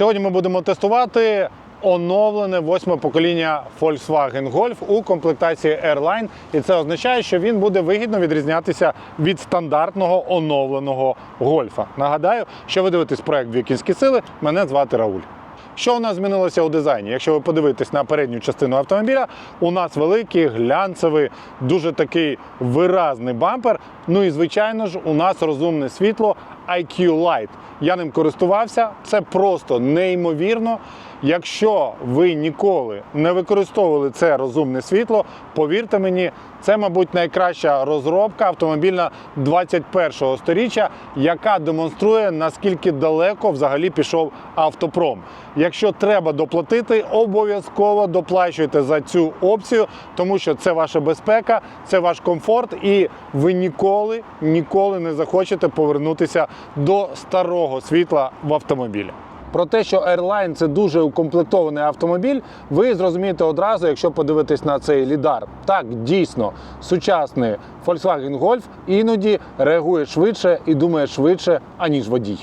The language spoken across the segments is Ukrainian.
Сьогодні ми будемо тестувати оновлене восьме покоління Volkswagen Golf у комплектації Airline. І це означає, що він буде вигідно відрізнятися від стандартного оновленого гольфа. Нагадаю, що ви дивитесь проект «Дві кінські сили. Мене звати Рауль. Що у нас змінилося у дизайні? Якщо ви подивитесь на передню частину автомобіля, у нас великий глянцевий, дуже такий виразний бампер. Ну і звичайно ж, у нас розумне світло IQ Light. Я ним користувався. Це просто неймовірно. Якщо ви ніколи не використовували це розумне світло, повірте мені, це, мабуть, найкраща розробка автомобільна 21-го сторіччя, яка демонструє, наскільки далеко взагалі пішов автопром. Якщо треба доплатити, обов'язково доплачуйте за цю опцію, тому що це ваша безпека, це ваш комфорт, і ви ніколи, ніколи не захочете повернутися до старого світла в автомобілі. Про те, що Airline – це дуже укомплектований автомобіль, ви зрозумієте одразу, якщо подивитись на цей лідар. Так, дійсно, сучасний Volkswagen Golf іноді реагує швидше і думає швидше, аніж водій.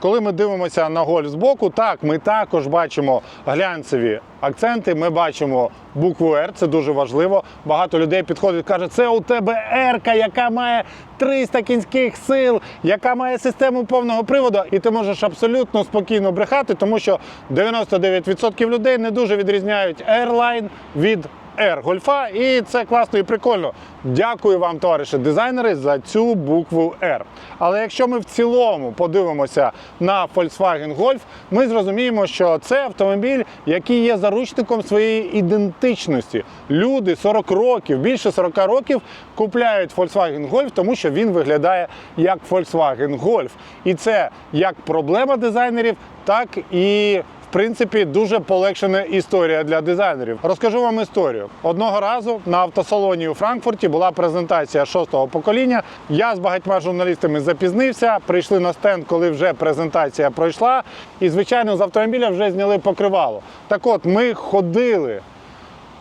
Коли ми дивимося на гольф збоку, так, ми також бачимо глянцеві акценти, ми бачимо букву R, це дуже важливо. Багато людей підходить і каже, це у тебе R, яка має 300 кінських сил, яка має систему повного приводу, і ти можеш абсолютно спокійно брехати, тому що 99% людей не дуже відрізняють Airline від R гольфа, і це класно і прикольно. Дякую вам, товариші дизайнери, за цю букву R. Але якщо ми в цілому подивимося на Volkswagen Golf, ми зрозуміємо, що це автомобіль, який є заручником своєї ідентичності. Люди 40 років, більше 40 років купляють Volkswagen Golf, тому що він виглядає як Volkswagen Golf. І це як проблема дизайнерів, так і принципі, дуже полегшена історія для дизайнерів. Розкажу вам історію. Одного разу на автосалоні у Франкфурті була презентація шостого покоління. Я з багатьма журналістами запізнився. Прийшли на стенд, коли вже презентація пройшла. І, звичайно, з автомобіля вже зняли покривало. Так от, ми ходили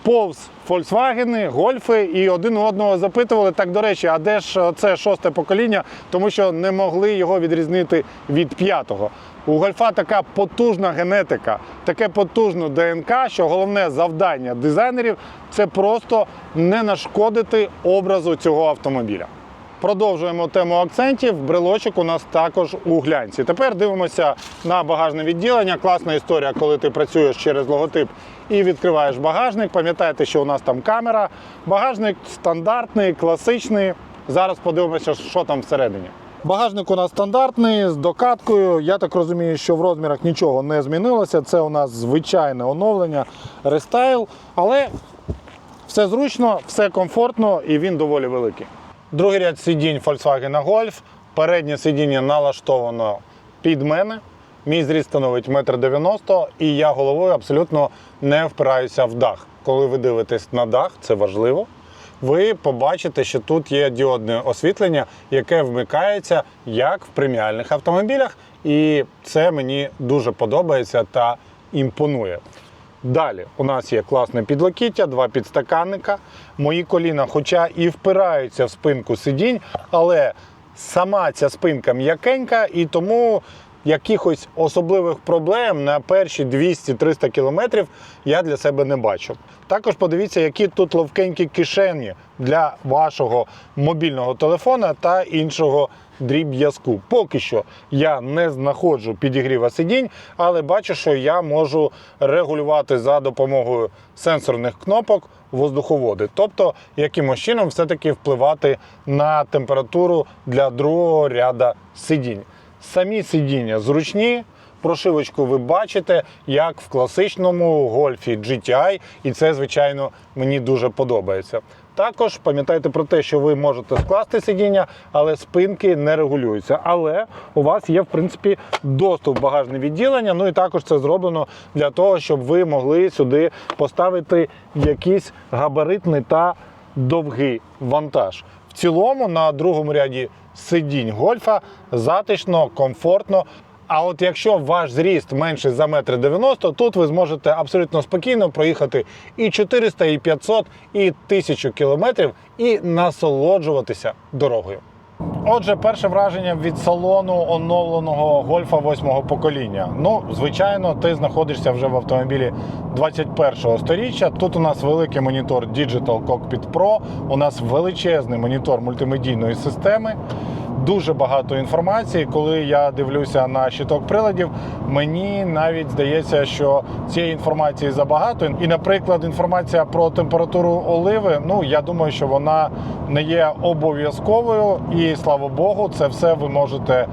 повз Volkswagen, гольфи і один одного запитували, так до речі, а де ж це шосте покоління, тому що не могли його відрізнити від п'ятого. У гольфа така потужна генетика, таке потужне ДНК, що головне завдання дизайнерів це просто не нашкодити образу цього автомобіля. Продовжуємо тему акцентів. Брелочок у нас також у глянці. Тепер дивимося на багажне відділення. Класна історія, коли ти працюєш через логотип і відкриваєш багажник. Пам'ятаєте, що у нас там камера. Багажник стандартний, класичний. Зараз подивимося, що там всередині. Багажник у нас стандартний з докаткою. Я так розумію, що в розмірах нічого не змінилося. Це у нас звичайне оновлення, рестайл, але все зручно, все комфортно і він доволі великий. Другий ряд сидінь Volkswagen Golf. Переднє сидіння налаштовано під мене. Мій зріст становить 1,90 м і я головою абсолютно не впираюся в дах. Коли ви дивитесь на дах, це важливо. Ви побачите, що тут є діодне освітлення, яке вмикається як в преміальних автомобілях, і це мені дуже подобається та імпонує. Далі у нас є класне підлокіття, два підстаканника. Мої коліна, хоча і впираються в спинку сидінь, але сама ця спинка м'якенька, і тому якихось особливих проблем на перші 200-300 кілометрів я для себе не бачу. Також подивіться, які тут ловкенькі кишені для вашого мобільного телефона та іншого дріб'язку. Поки що я не знаходжу підігріва сидінь, але бачу, що я можу регулювати за допомогою сенсорних кнопок воздуховоди, тобто якимось чином все-таки впливати на температуру для другого ряда сидінь. Самі сидіння зручні. Прошивочку ви бачите, як в класичному гольфі GTI, і це, звичайно, мені дуже подобається. Також пам'ятайте про те, що ви можете скласти сидіння, але спинки не регулюються. Але у вас є, в принципі, доступ в багажне відділення. Ну і також це зроблено для того, щоб ви могли сюди поставити якийсь габаритний та довгий вантаж. В цілому на другому ряді сидінь гольфа затишно, комфортно. А от якщо ваш зріст менше за 1,90 м, тут ви зможете абсолютно спокійно проїхати і 400, і 500, і 1000 кілометрів і насолоджуватися дорогою. Отже, перше враження від салону оновленого гольфа восьмого покоління. Ну, звичайно, ти знаходишся вже в автомобілі 21-го сторіччя. Тут у нас великий монітор Digital Cockpit Pro, у нас величезний монітор мультимедійної системи. Дуже багато інформації. Коли я дивлюся на щиток приладів, мені навіть здається, що цієї інформації забагато. І, наприклад, інформація про температуру оливи. Ну я думаю, що вона не є обов'язковою, і слава Богу, це все ви можете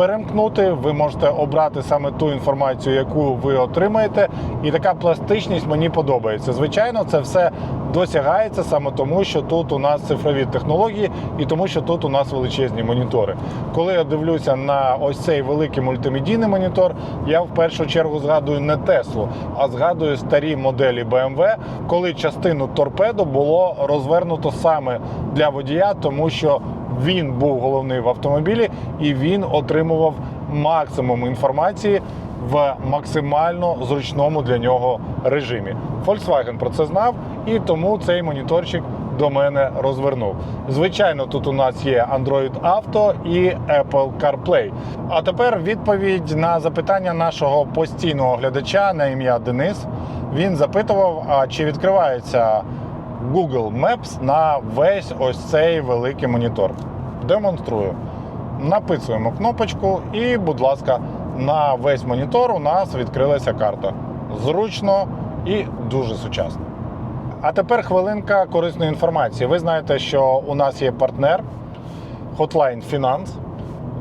перемкнути. Ви можете обрати саме ту інформацію, яку ви отримаєте. І така пластичність мені подобається. Звичайно, це все досягається саме тому, що тут у нас цифрові технології, і тому, що тут у нас величезні монітори. Коли я дивлюся на ось цей великий мультимедійний монітор, я в першу чергу згадую не Теслу, а згадую старі моделі BMW, коли частину торпедо було розвернуто саме для водія, тому що він був головний в автомобілі і він отримував максимум інформації в максимально зручному для нього режимі. Volkswagen про це знав і тому цей моніторчик до мене розвернув. Звичайно, тут у нас є Android Auto і Apple CarPlay. А тепер відповідь на запитання нашого постійного глядача на ім'я Денис. Він запитував, а чи відкривається Google Maps на весь ось цей великий монітор. Демонструю. Написуємо кнопочку, і, будь ласка, на весь монітор у нас відкрилася карта. Зручно і дуже сучасно. А тепер хвилинка корисної інформації. Ви знаєте, що у нас є партнер Hotline Finance.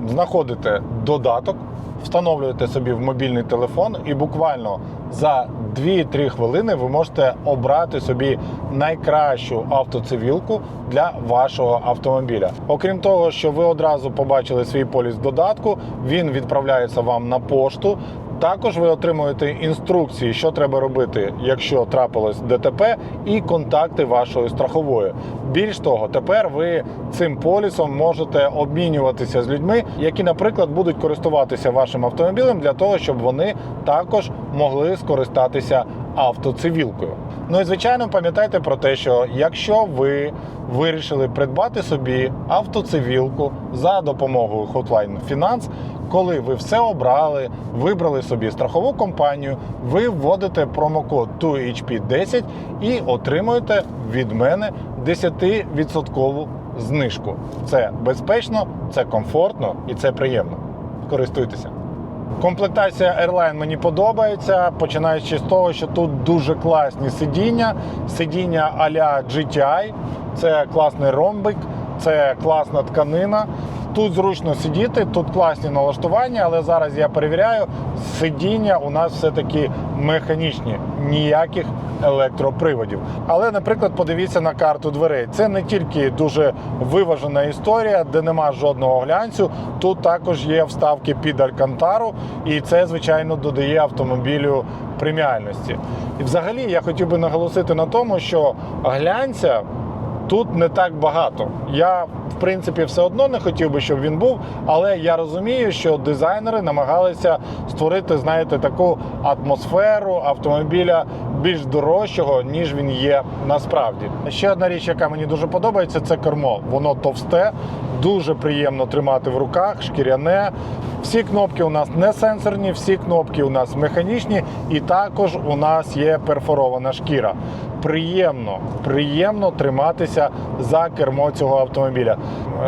Знаходите додаток, встановлюєте собі в мобільний телефон, і буквально за 2-3 хвилини ви можете обрати собі найкращу автоцивілку для вашого автомобіля. Окрім того, що ви одразу побачили свій поліс додатку, він відправляється вам на пошту. Також ви отримуєте інструкції, що треба робити, якщо трапилось ДТП, і контакти вашої страхової. Більш того, тепер ви цим полісом можете обмінюватися з людьми, які, наприклад, будуть користуватися вашим автомобілем для того, щоб вони також могли скористатися автоцивілкою. Ну і звичайно, пам'ятайте про те, що якщо ви вирішили придбати собі автоцивілку за допомогою Hotline Finance, коли ви все обрали, вибрали собі страхову компанію, ви вводите промокод 2HP10 і отримуєте від мене 10% знижку. Це безпечно, це комфортно і це приємно. Користуйтеся. Комплектація Airline мені подобається, починаючи з того, що тут дуже класні сидіння. Сидіння а-ля GTI, це класний ромбик, це класна тканина. Тут зручно сидіти, тут класні налаштування, але зараз я перевіряю, сидіння у нас все-таки механічні, ніяких електроприводів. Але, наприклад, подивіться на карту дверей. Це не тільки дуже виважена історія, де нема жодного глянцю. Тут також є вставки під алькантару, і це, звичайно, додає автомобілю преміальності. І взагалі я хотів би наголосити на тому, що глянця тут не так багато. Я, в принципі, все одно не хотів би, щоб він був, але я розумію, що дизайнери намагалися створити, знаєте, таку атмосферу автомобіля більш дорожчого, ніж він є насправді. Ще одна річ, яка мені дуже подобається, це кермо. Воно товсте, дуже приємно тримати в руках, шкіряне. Всі кнопки у нас не сенсорні, всі кнопки у нас механічні, і також у нас є перфорована шкіра. Приємно, приємно триматися за кермо цього автомобіля.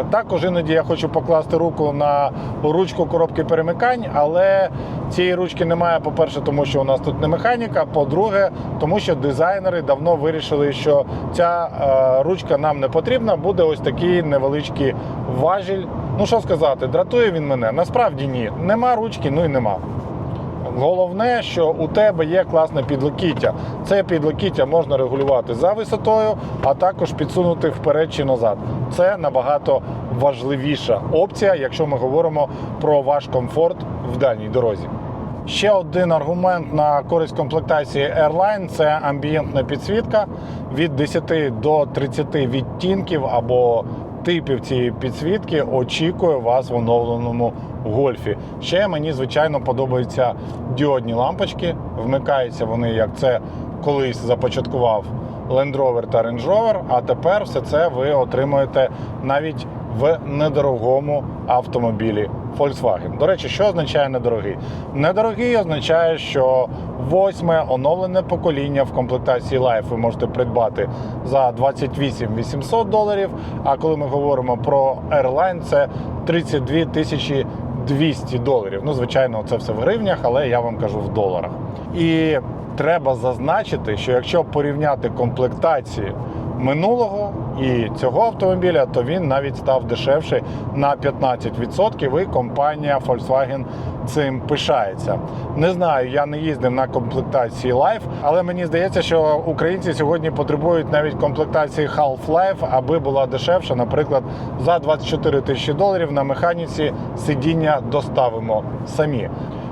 Також іноді я хочу покласти руку на ручку коробки перемикань, але цієї ручки немає, по-перше, тому що у нас тут не механіка. По-друге, тому що дизайнери давно вирішили, що ця е, ручка нам не потрібна. Буде ось такий невеличкий важіль. Ну що сказати, дратує він мене? Насправді ні. Нема ручки, ну і нема. Головне, що у тебе є класне підлокіття. Це підлокіття можна регулювати за висотою, а також підсунути вперед чи назад. Це набагато важливіша опція, якщо ми говоримо про ваш комфорт в дальній дорозі. Ще один аргумент на користь комплектації Airline – це амбієнтна підсвітка від 10 до 30 відтінків або типів цієї підсвітки очікує вас в оновленому гольфі. Ще мені звичайно подобаються діодні лампочки. Вмикаються вони, як це колись започаткував Land Rover та Range Rover, а тепер все це ви отримуєте навіть в недорогому автомобілі Volkswagen. До речі, що означає недорогий? Недорогий означає, що восьме оновлене покоління в комплектації Life ви можете придбати за 28 800 доларів. А коли ми говоримо про Airline, це 32 тисячі 200 доларів. Ну, звичайно, це все в гривнях, але я вам кажу в доларах. І треба зазначити, що якщо порівняти комплектації минулого і цього автомобіля, то він навіть став дешевший на 15%. І компанія Volkswagen цим пишається. Не знаю, я не їздив на комплектації Life, але мені здається, що українці сьогодні потребують навіть комплектації Half-Life, аби була дешевша. Наприклад, за 24 тисячі доларів на механіці сидіння доставимо самі.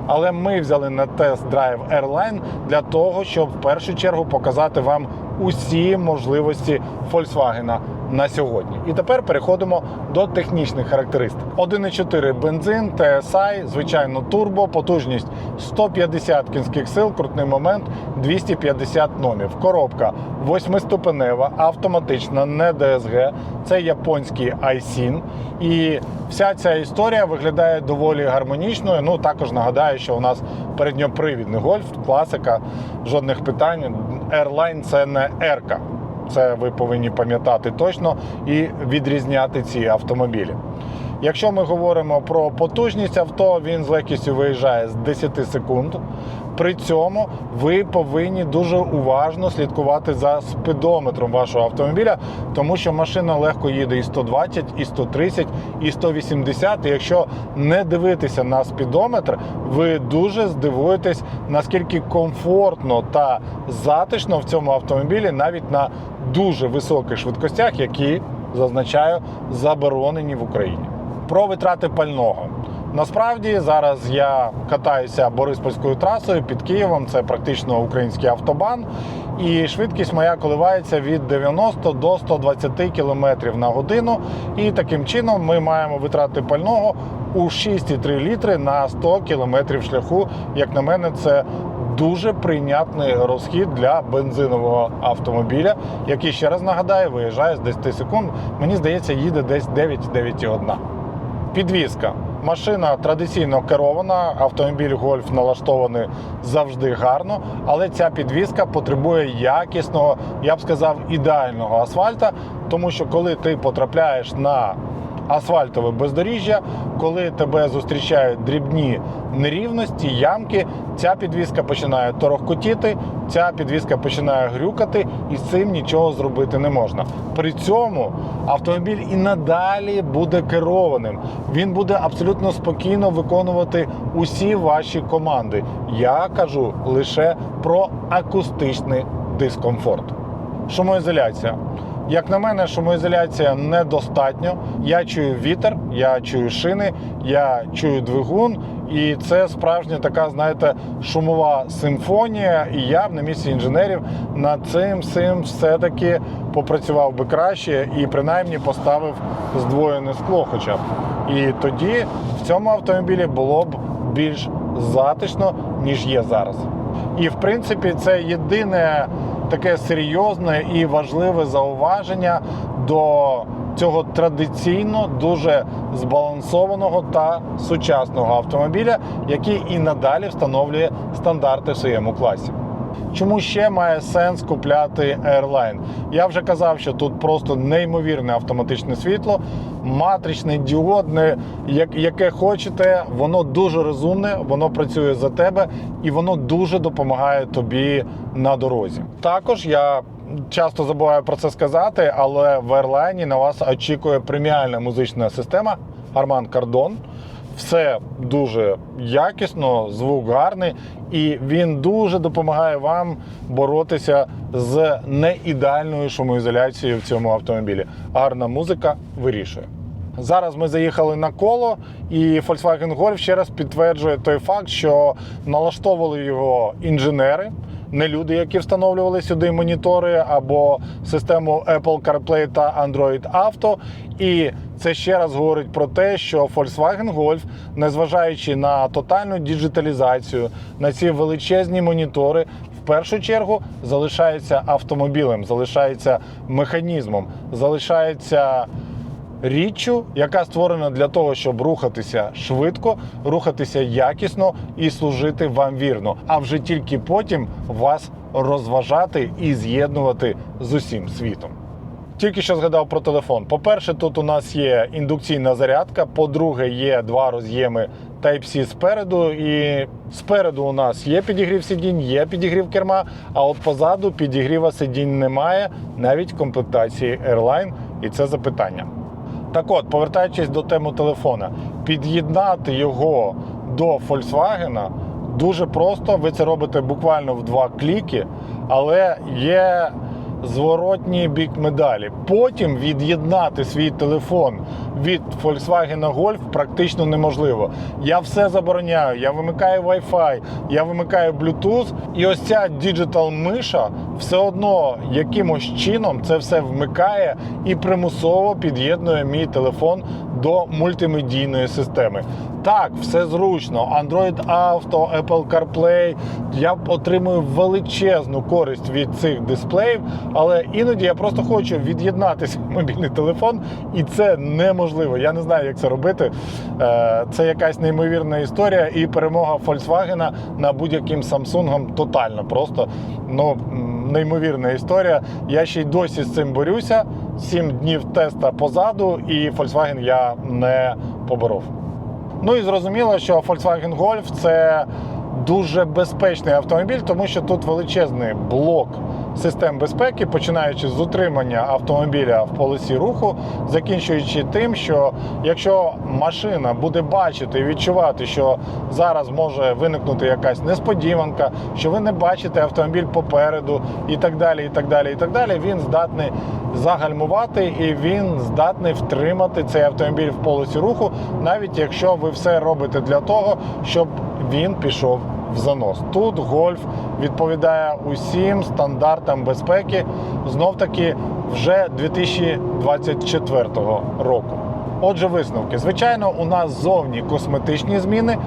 Але ми взяли на тест-драйв Airline для того, щоб в першу чергу показати вам усі можливості Volkswagen на сьогодні. І тепер переходимо до технічних характеристик. 1,4 бензин, TSI, звичайно, турбо, потужність 150 кінських сил, крутний момент 250 номів. Коробка восьмиступенева, автоматична, не DSG. Це японський iSIN. І вся ця історія виглядає доволі гармонічною. Ну також нагадаю, що у нас передньопривідний гольф, класика, жодних питань. Airline це не ерка. Це ви повинні пам'ятати точно і відрізняти ці автомобілі. Якщо ми говоримо про потужність авто, він з легкістю виїжджає з 10 секунд. При цьому ви повинні дуже уважно слідкувати за спидометром вашого автомобіля, тому що машина легко їде і 120, і 130, і 180. І якщо не дивитися на спідометр, ви дуже здивуєтесь, наскільки комфортно та затишно в цьому автомобілі навіть на дуже високих швидкостях, які зазначаю заборонені в Україні. Про витрати пального. Насправді зараз я катаюся Бориспольською трасою під Києвом. Це практично український автобан. І швидкість моя коливається від 90 до 120 км на годину. І таким чином ми маємо витрати пального у 6,3 літри на 100 км шляху. Як на мене, це дуже прийнятний розхід для бензинового автомобіля, який ще раз нагадаю, виїжджає з 10 секунд. Мені здається, їде десь 9-9,1. Підвізка. Машина традиційно керована, автомобіль гольф налаштований завжди гарно, але ця підвізка потребує якісного, я б сказав, ідеального асфальта, тому що коли ти потрапляєш на асфальтове бездоріжжя, коли тебе зустрічають дрібні нерівності, ямки, ця підвізка починає торохкотіти, ця підвізка починає грюкати, і з цим нічого зробити не можна. При цьому автомобіль і надалі буде керованим. Він буде абсолютно спокійно виконувати усі ваші команди. Я кажу лише про акустичний дискомфорт. Шумоізоляція. Як на мене, шумоізоляція недостатньо. Я чую вітер, я чую шини, я чую двигун, і це справжня така, знаєте, шумова симфонія. І я б на місці інженерів над цим цим все-таки попрацював би краще і принаймні поставив здвоєне скло, хоча б. І тоді в цьому автомобілі було б більш затишно, ніж є зараз. І в принципі, це єдине таке серйозне і важливе зауваження до цього традиційно дуже збалансованого та сучасного автомобіля, який і надалі встановлює стандарти в своєму класі. Чому ще має сенс купляти Airline? Я вже казав, що тут просто неймовірне автоматичне світло, матричне, діодне, як- яке хочете, воно дуже розумне, воно працює за тебе і воно дуже допомагає тобі на дорозі. Також я часто забуваю про це сказати, але в Airline на вас очікує преміальна музична система Harman Kardon. Все дуже якісно, звук гарний, і він дуже допомагає вам боротися з неідеальною шумоізоляцією в цьому автомобілі. Гарна музика вирішує. Зараз ми заїхали на коло, і Volkswagen Golf ще раз підтверджує той факт, що налаштовували його інженери, не люди, які встановлювали сюди монітори або систему Apple CarPlay та Android Auto. І це ще раз говорить про те, що Volkswagen Golf, незважаючи на тотальну діджиталізацію, на ці величезні монітори, в першу чергу залишається автомобілем, залишається механізмом, залишається річчю, яка створена для того, щоб рухатися швидко, рухатися якісно і служити вам вірно. А вже тільки потім вас розважати і з'єднувати з усім світом. Тільки що згадав про телефон. По-перше, тут у нас є індукційна зарядка. По-друге, є два роз'єми Type-C спереду. І спереду у нас є підігрів сидінь, є підігрів керма. А от позаду підігріва сидінь немає, навіть комплектації Airline. І це запитання. Так от, повертаючись до теми телефона, під'єднати його до Volkswagen дуже просто. Ви це робите буквально в два кліки, але є зворотній бік медалі. Потім від'єднати свій телефон від Volkswagen Golf практично неможливо. Я все забороняю. Я вимикаю Wi-Fi, я вимикаю Bluetooth, і ось ця діджитал миша все одно якимось чином це все вмикає і примусово під'єднує мій телефон до мультимедійної системи. Так, все зручно. Android Auto, Apple CarPlay. Я отримую величезну користь від цих дисплеїв, але іноді я просто хочу від'єднати свій мобільний телефон, і це неможливо. Я не знаю, як це робити. Е, Це якась неймовірна історія, і перемога Volkswagen на будь-яким Samsung тотальна. Просто ну, неймовірна історія. Я ще й досі з цим борюся. Сім днів теста позаду, і Volkswagen я не поборов. Ну і зрозуміло, що Volkswagen Golf це дуже безпечний автомобіль, тому що тут величезний блок систем безпеки, починаючи з утримання автомобіля в полосі руху, закінчуючи тим, що якщо машина буде бачити і відчувати, що зараз може виникнути якась несподіванка, що ви не бачите автомобіль попереду і так далі, і так далі, і так далі, він здатний загальмувати і він здатний втримати цей автомобіль в полосі руху, навіть якщо ви все робите для того, щоб він пішов в занос. Тут гольф відповідає усім стандартам безпеки, знов таки вже 2024 року. Отже, висновки. Звичайно, у нас зовні косметичні зміни,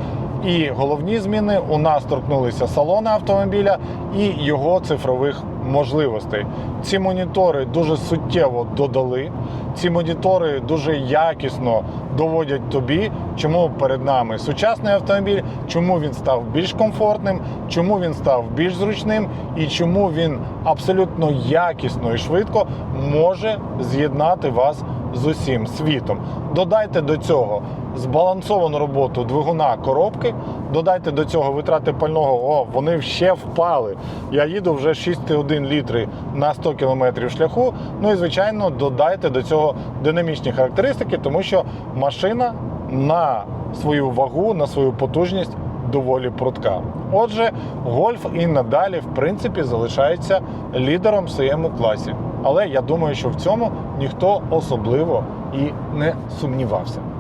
і головні зміни у нас торкнулися салона автомобіля і його цифрових можливостей. Ці монітори дуже суттєво додали. Ці монітори дуже якісно доводять тобі, чому перед нами сучасний автомобіль, чому він став більш комфортним, чому він став більш зручним і чому він абсолютно якісно і швидко може з'єднати вас з усім світом. Додайте до цього збалансовану роботу двигуна коробки, додайте до цього витрати пального, о, вони ще впали. Я їду вже 6,1 літри на 100 км шляху. Ну і звичайно, додайте до цього динамічні характеристики, тому що машина на свою вагу, на свою потужність доволі прудка. Отже, гольф і надалі, в принципі, залишається лідером в своєму класі. Але я думаю, що в цьому ніхто особливо і не сумнівався.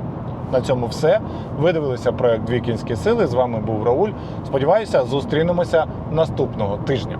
На цьому все. Ви дивилися проект Дві кінські сили. З вами був Рауль. Сподіваюся, зустрінемося наступного тижня.